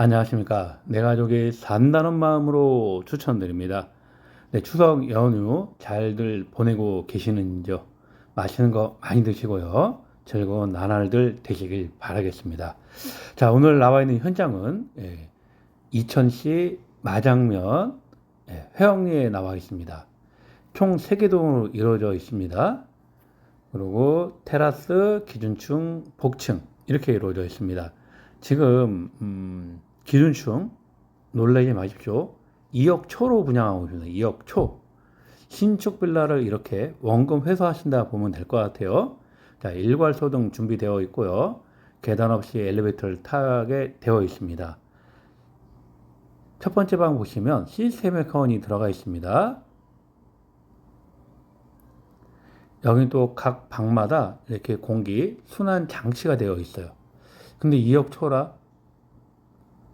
안녕하십니까. 내 가족이 산다는 마음으로 추천드립니다. 네, 추석 연휴 잘들 보내고 계시는지요? 맛있는 거 많이 드시고요. 즐거운 나날들 되시길 바라겠습니다. 자, 오늘 나와 있는 현장은 예, 이천시 마장면 예, 회영리에 나와 있습니다. 총 3개 동으로 이루어져 있습니다. 그리고 테라스, 기준층, 복층 이렇게 이루어져 있습니다. 지금 음, 기준층 놀라지 마십시오. 2억 초로 분양하고 있습니다. 2억 초. 신축 빌라를 이렇게 원금 회수하신다 보면 될 것 같아요. 자, 일괄소 등 준비되어 있고요. 계단 없이 엘리베이터를 타게 되어 있습니다. 첫 번째 방 보시면 시스템 에어컨이 들어가 있습니다. 여기 또 각 방마다 이렇게 공기 순환 장치가 되어 있어요. 근데 2억 초라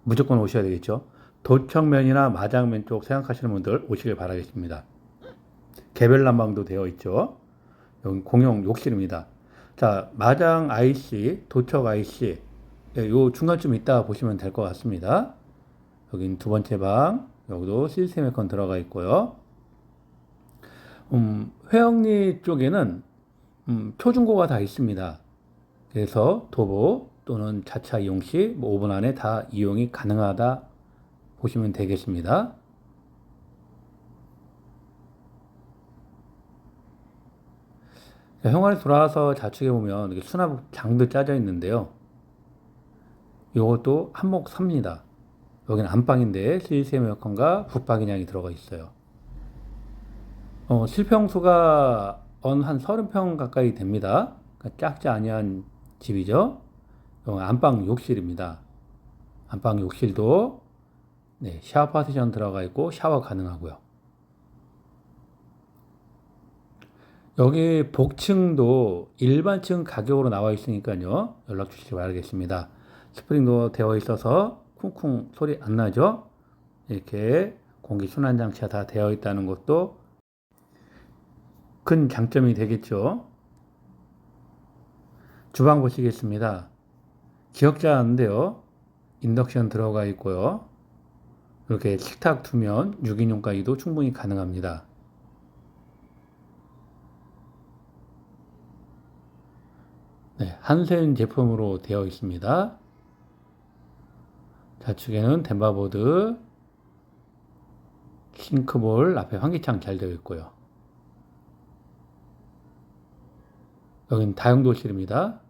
무조건 오셔야 되겠죠. 도청면이나 마장면 쪽 생각하시는 분들 오시길 바라겠습니다. 개별 난방도 되어 있죠. 여기 공용 욕실입니다. 자, 마장 IC, 도척 IC, 예, 요 중간쯤 있다 보시면 될 것 같습니다. 여긴 두 번째 방, 여기도 시스템 에어컨 들어가 있고요. 음, 회영리 쪽에는 음, 초중고가 다 있습니다. 그래서 도보 또는 자차 이용 시뭐 5분 안에 다 이용이 가능하다 보시면 되겠습니다. 자, 형활에 돌아와서 좌측에 보면 수납 장도 짜져 있는데요. 이것도 한몫 삽니다. 여기는 안방인데 시스템 에어컨과 붙박이냥이 들어가 있어요. 어, 실평수가 언한 30평 가까이 됩니다. 그러니까 작지 아니한 집이죠. 어, 안방 욕실입니다. 안방 욕실도 네, 샤워 파티션 들어가 있고 샤워 가능하고요. 여기 복층도 일반층 가격으로 나와 있으니까요. 연락 주시기 바라겠습니다. 스프링도 되어 있어서 쿵쿵 소리 안 나죠? 이렇게 공기 순환 장치가 다 되어 있다는 것도 큰 장점이 되겠죠. 주방 보시겠습니다. 기억자인데요. 인덕션 들어가 있고요. 이렇게 식탁 두면 6인용까지도 충분히 가능합니다. 네, 한센 제품으로 되어 있습니다. 좌측에는 덴바보드, 싱크볼, 앞에 환기창 잘 되어 있고요. 여기는 다용도실입니다.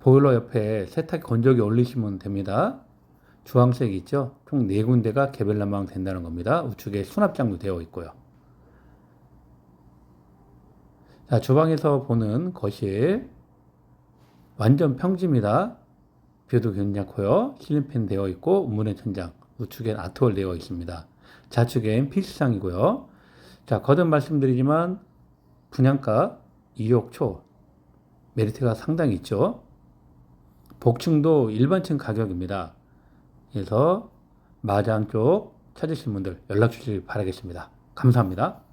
보일러 옆에 세탁기 건조기 올리시면 됩니다. 주황색 있죠? 총 4군데가 개별 난방 된다는 겁니다. 우측에 수납장도 되어 있고요. 자, 주방에서 보는 거실. 완전 평지입니다. 뷰도 괜찮고요. 실린팬 되어 있고, 문의 천장. 우측엔 아트월 되어 있습니다. 좌측엔 필수상이고요. 자, 거듭 말씀드리지만, 분양가 2억 초. 메리트가 상당히 있죠. 복층도 일반층 가격입니다. 그래서 마장 쪽 찾으신 분들 연락 주시기 바라겠습니다. 감사합니다.